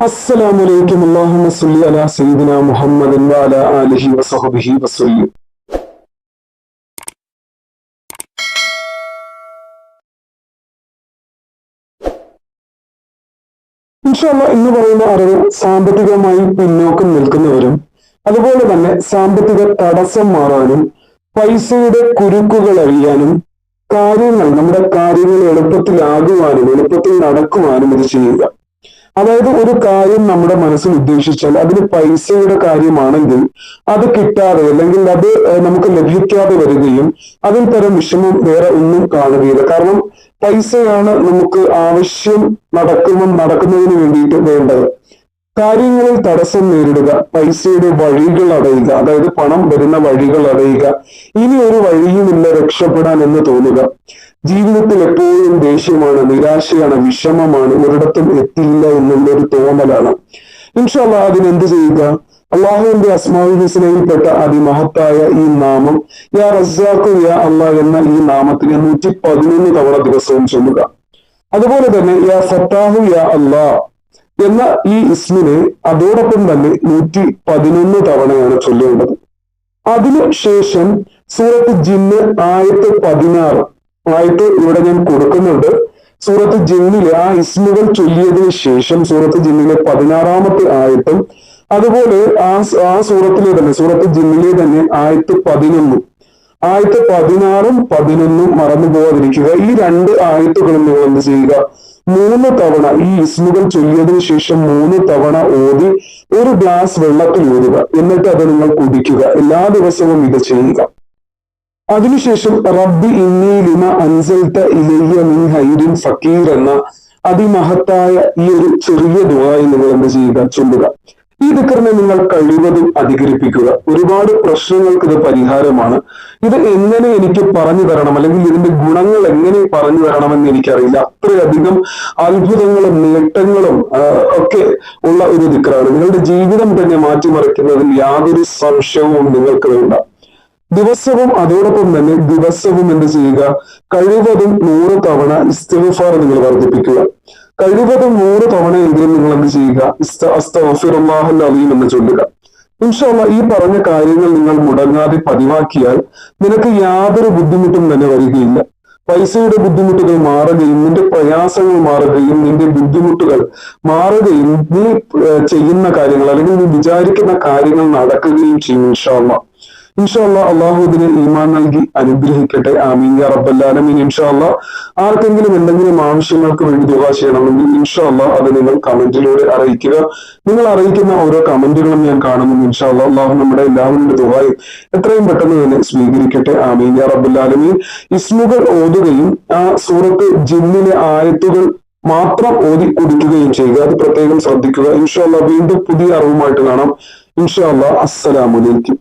അസ്സലാമു അലൈക്കും അല്ലാഹുമ്മ സല്ലി അലാ സയ്യിദിന മുഹമ്മദിൻ വഅലാ ആലിഹി വസഹബിഹി വസല്ലി. ഇൻഷാല്ല പറയുന്ന അറിവ് സാമ്പത്തികമായി പിന്നോക്കം നിൽക്കുന്നവരും അതുപോലെ തന്നെ സാമ്പത്തിക തടസ്സം മാറാനും പൈസയുടെ കുരുക്കുകൾ അറിയാനും കാര്യങ്ങൾ നമ്മുടെ കാര്യങ്ങൾ എളുപ്പത്തിലാകുവാനും എളുപ്പത്തിൽ നടക്കുവാനും ഇത് ചെയ്യുക. അതായത് ഒരു കാര്യം നമ്മുടെ മനസ്സിൽ ഉദ്ദേശിച്ചാൽ അതിന് പൈസയുടെ കാര്യമാണെങ്കിൽ അത് കിട്ടാതെ അല്ലെങ്കിൽ അത് നമുക്ക് ലഭിക്കാതെ വരികയും അതിൽ തരം വിഷമം വേറെ ഒന്നും കാണുകയില്ല. കാരണം പൈസയാണ് നമുക്ക് ആവശ്യം നടക്കുമ്പോൾ നടക്കുന്നതിന് വേണ്ടിയിട്ട് വേണ്ടത്. കാര്യങ്ങളിൽ തടസ്സം നേരിടുക പൈസയുടെ വഴികൾ അടയുക അതായത് പണം വരുന്ന വഴികൾ അടയുക ഇനി ഒരു വഴിയുമില്ല രക്ഷപ്പെടാൻ എന്ന് തോന്നുക. ജീവിതത്തിൽ എപ്പോഴും ദേഷ്യമാണ് നിരാശയാണ് വിഷമമാണ് ഒരിടത്തും എത്തില്ല എന്നുള്ള ഒരു തോന്നലാണ്. ഇൻഷാല്ല അതിനെന്ത് ചെയ്യുക? അള്ളാഹുവിന്റെ അസ്മാവി ഹുസ്നയിൽപ്പെട്ട അതിമഹത്തായ ഈ നാമം യാ റസാഖു യാ അള്ളാഹ് എന്ന ഈ നാമത്തിന് നൂറ്റി പതിനൊന്ന് തവണ ദിവസവും ചൊല്ലുക. അതുപോലെ തന്നെ യാ ഫത്താഹു യാ അള്ളാഹ് എന്ന ഈ ഇസ്മിനെ അതോടൊപ്പം തന്നെ നൂറ്റി പതിനൊന്ന് തവണയാണ് ചൊല്ലേണ്ടത്. അതിനുശേഷം സൂറത്ത് ജിന്ന് ആയത്ത് പതിനാറ്. ആയത്ത് ഇവിടെ ഞാൻ കൊടുക്കുന്നുണ്ട്. സൂറത്ത് ജിന്നിലെ ആ ഇസ്മുകൾ ചൊല്ലിയതിനു ശേഷം സൂറത്ത് ജിന്നിലെ പതിനാറാമത്തെ ആയത്തും അതുപോലെ ആ ആ സൂറത്തിലെ തന്നെ സൂറത്ത് ജിന്നിലെ തന്നെ ആയത്ത് പതിനൊന്നും. ആയത്ത് പതിനാറും പതിനൊന്നും മറന്നു പോകാതിരിക്കുക. ഈ രണ്ട് ആയത്തുകളും നിങ്ങൾ എന്ത് ചെയ്യുക? മൂന്ന് തവണ ഈ ഇസ്മുകൾ ചൊല്ലിയതിനു ശേഷം മൂന്ന് തവണ ഓതി ഒരു ഗ്ലാസ് വെള്ളത്തിൽ ഊതുക. എന്നിട്ട് അത് നിങ്ങൾ കുടിക്കുക. എല്ലാ ദിവസവും ഇത് ചെയ്യുക. അതിനുശേഷം റബ്ബി ഇന്നി ലിമ അൻസൽത്ത ഇലയ്യ മിൻ ഹൈരിൻ ഫക്കീർ എന്ന അതിമഹത്തായ ഈ ഒരു ചെറിയ ദുബായി നിങ്ങൾ എന്ത് ചെയ്യുക? ചൊല്ലുക. ഈ ദിക്കറിനെ നിങ്ങൾ കഴിവതും അധികരിപ്പിക്കുക. ഒരുപാട് പ്രശ്നങ്ങൾക്ക് ഇത് പരിഹാരമാണ്. ഇത് എങ്ങനെ എനിക്ക് പറഞ്ഞു തരണം? അല്ലെങ്കിൽ ഇതിന്റെ ഗുണങ്ങൾ എങ്ങനെ പറഞ്ഞു തരണമെന്ന് എനിക്കറിയില്ല. അത്രയധികം അത്ഭുതങ്ങളും നേട്ടങ്ങളും ഒക്കെ ഉള്ള ഒരു ദിക്കറാണ്. നിങ്ങളുടെ ജീവിതം തന്നെ മാറ്റിമറിക്കുന്നതിൽ യാതൊരു സംശയവും നിങ്ങൾക്ക് വേണ്ട. ദിവസവും അതോടൊപ്പം തന്നെ ദിവസവും എന്ത് ചെയ്യുക? കഴിവതും നൂറ് തവണ ഇസ്തിഗ്ഫാർ നിങ്ങൾ വർദ്ധിപ്പിക്കുക. കഴിവതും നൂറ് തവണയെങ്കിലും നിങ്ങൾ എന്ത് ചെയ്യുക? അലീം എന്ന് ചൊല്ലുക. ഇൻഷാല്ല ഈ പറഞ്ഞ കാര്യങ്ങൾ നിങ്ങൾ മുടങ്ങാതെ പതിവാക്കിയാൽ നിനക്ക് യാതൊരു ബുദ്ധിമുട്ടും തന്നെ വരികയില്ല. പൈസയുടെ ബുദ്ധിമുട്ടുകൾ മാറുകയും നിന്റെ പ്രയാസങ്ങൾ മാറുകയും നിന്റെ ബുദ്ധിമുട്ടുകൾ മാറുകയും നീ ചെയ്യുന്ന കാര്യങ്ങൾ അല്ലെങ്കിൽ നീ വിചാരിക്കുന്ന കാര്യങ്ങൾ നടക്കുകയും ചെയ്യും ഇൻഷാല്ല ഇൻഷാല്ല അള്ളാഹു ഇതിന് ഈമാൻ നൽകി അനുഗ്രഹിക്കട്ടെ. ആമീൻ യാ റബ്ബല്ലാലമീൻ ഇൻഷാല്ല ആർക്കെങ്കിലും എന്തെങ്കിലും ആവശ്യങ്ങൾക്ക് വേണ്ടി ദുവാ ചെയ്യണമെങ്കിൽ ഇൻഷാല്ല അത് നിങ്ങൾ കമന്റിലൂടെ അറിയിക്കുക. നിങ്ങൾ അറിയിക്കുന്ന ഓരോ കമന്റുകളും ഞാൻ കാണുന്നു. ഇൻഷാല്ല അള്ളാഹു നമ്മുടെ എല്ലാവരുടെ ദുവായും എത്രയും പെട്ടെന്ന് തന്നെ സ്വീകരിക്കട്ടെ. ആമീൻ യാ റബ്ബല്ലാലമീൻ ഇസ്മുകൾ ഓതുകയും ആ സൂറത്ത് ജിന്നിലെ ആയത്തുകൾ മാത്രം ഓതി കുടിക്കുകയും ചെയ്യുക. അത് പ്രത്യേകം ശ്രദ്ധിക്കുക. ഇൻഷാല്ല വീണ്ടും പുതിയ അറിവുമായിട്ട് കാണാം. ഇൻഷാല്ല അസ്സലാമലൈക്കും